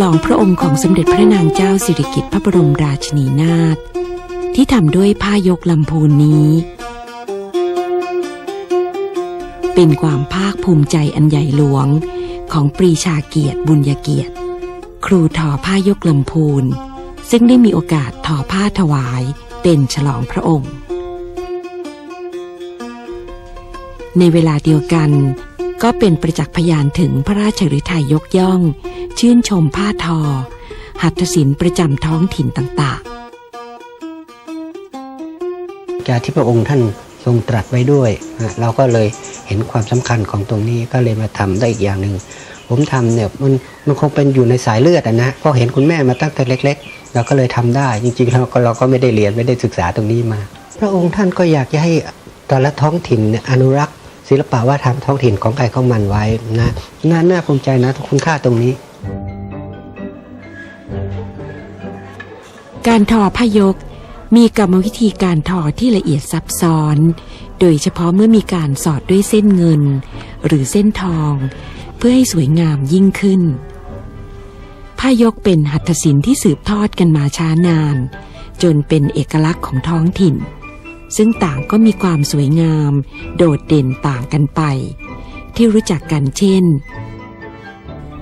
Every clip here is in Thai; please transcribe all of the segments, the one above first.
ลองพระองค์ของสมเด็จพระนางเจ้าสิริกิติ์พระบรมราชินีนาถที่ทำด้วยผ้ายกลำพูนนี้ เป็นความภาคภูมิใจอันใหญ่หลวงของปรีชาเกียรติบุญญาเกียรติ ครูทอผ้ายกลำพูน ซึ่งได้มีโอกาสทอผ้าถวายเป็นฉลองพระองค์ ในเวลาเดียวกันก็เป็นประจักษ์พยานถึงพระราชฤทัยยกย่อง ชื่นชมผ้าทอ หัตถศิลป์ประจำท้องถิ่นต่างจากที่พระองค์ท่านทรงตรัสไว้ด้วย เราก็เลยเห็นความสำคัญของตรงนี้ก็เลยมาทำได้อีกอย่างหนึ่งผมทำเนี่ยมันมันคงเป็นอยู่ในสายเลือดอะนะเพราะเห็นคุณแม่มาตั้งแต่เล็ก ๆ เราก็เลยทำได้ จริงๆเราก็เราก็ไม่ได้เรียนไม่ได้ศึกษาตรงนี้มา พระองค์ท่านก็อยากจะให้แต่ละท้องถิ่นอนุรักษ์ ศิลปะวัฒนธรรมท้องถิ่นของใครของมันไว้นะน่าน่าภูมิใจนะคุณค่าตรงนี้ การทอผ้ายกมีกรรมวิธีการทอที่ละเอียดซับซ้อน โดยเฉพาะเมื่อมีการสอดด้วยเส้นเงิน หรือเส้นทอง เพื่อให้สวยงามยิ่งขึ้นผ้ายกเป็นหัตถศิลป์ที่สืบทอดกันมาช้านาน จนเป็นเอกลักษณ์ของท้องถิ่น ซึ่งต่างก็มีความสวยงาม โดดเด่นต่างกันไป ที่รู้จักกันเช่น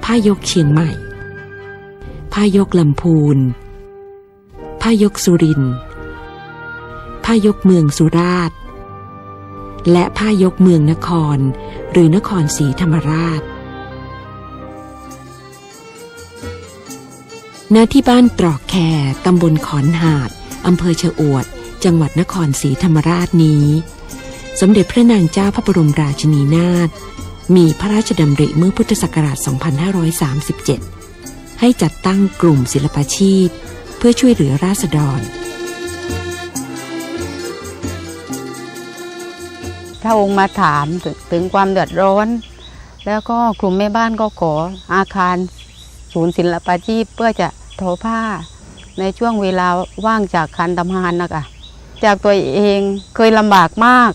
ผ้ายกเชียงใหม่ผ้ายกลำพูน ผ้ายกสุรินทร์ผ้ายกเมืองสุราษฎร์ และผ้ายกเมืองนครหรือนครศรีธรรมราช ณ ที่บ้านตรอกแคตำบลขอนหาด อำเภอเชอวด จังหวัดนครศรีธรรมราชนี้ สมเด็จพระนางเจ้าพระบรมราชินีนาถ มีพระราชดำริเมื่อพุทธศักราช 2537 ให้จัดตั้งกลุ่มศิลปาชีพ เพื่อช่วยเหลือราษฎร ถ้าองค์มาถามถึงความเดือดร้อน แล้วก็กลุ่มแม่บ้านก็ขออาคารศูนย์ศิลปาชีพเพื่อจะทอผ้า ในช่วงเวลาว่างจากคันทำงานนะคะจากตัวเองเคยลำบากมาก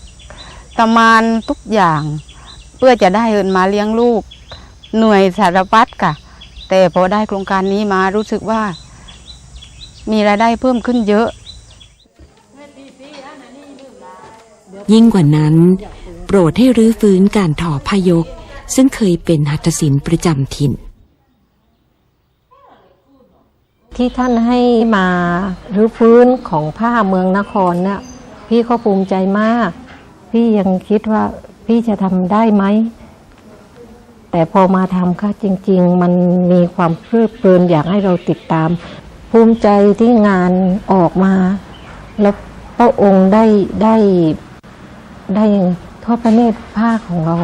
ทำงานทุกอย่างเพื่อจะได้เงินมาเลี้ยงลูก หน่วยสารพัดค่ะ แต่พอได้โครงการนี้มารู้สึกว่า มีรายได้เพิ่มขึ้นเยอะ ยิ่งกว่านั้น โปรดให้รื้อฟื้นการทอผ้ายก ซึ่งเคยเป็นหัตถศิลป์ประจำถิ่น ที่ท่านให้มารื้อฟื้นของผ้าเมืองนครเนี่ยพี่ก็ภูมิใจมาก พี่ยังคิดว่าพี่จะทำได้ไหมแต่พอมาทำค่ะจริง ๆ มันมีความเพลิดเพลินอยากให้เราติดตาม ภูมิใจที่งานออกมา แล้วพระองค์ได้ได้ได้ทอดพระเนตรผ้าของเรา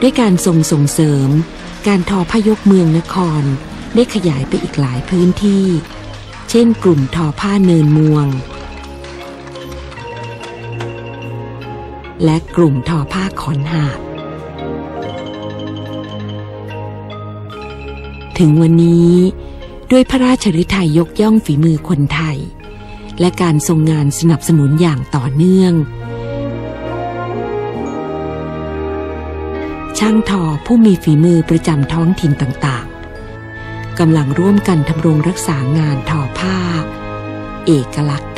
ด้วยการส่งส่งเสริม การทอผ้ายกเมืองนคร ได้ขยายไปอีกหลายพื้นที่ เช่นกลุ่มทอผ้าเนินมวง และกลุ่มทอผ้าขอนหาด ถึงวันนี้ด้วยพระราชฤทัยยกย่องฝีมือคนไทย และการทรงงานสนับสนุนอย่างต่อเนื่อง ช่างทอผู้มีฝีมือประจำท้องถิ่นต่างๆกำลังร่วมกันทำรงรักษางานทอผ้า เอกลักษณ์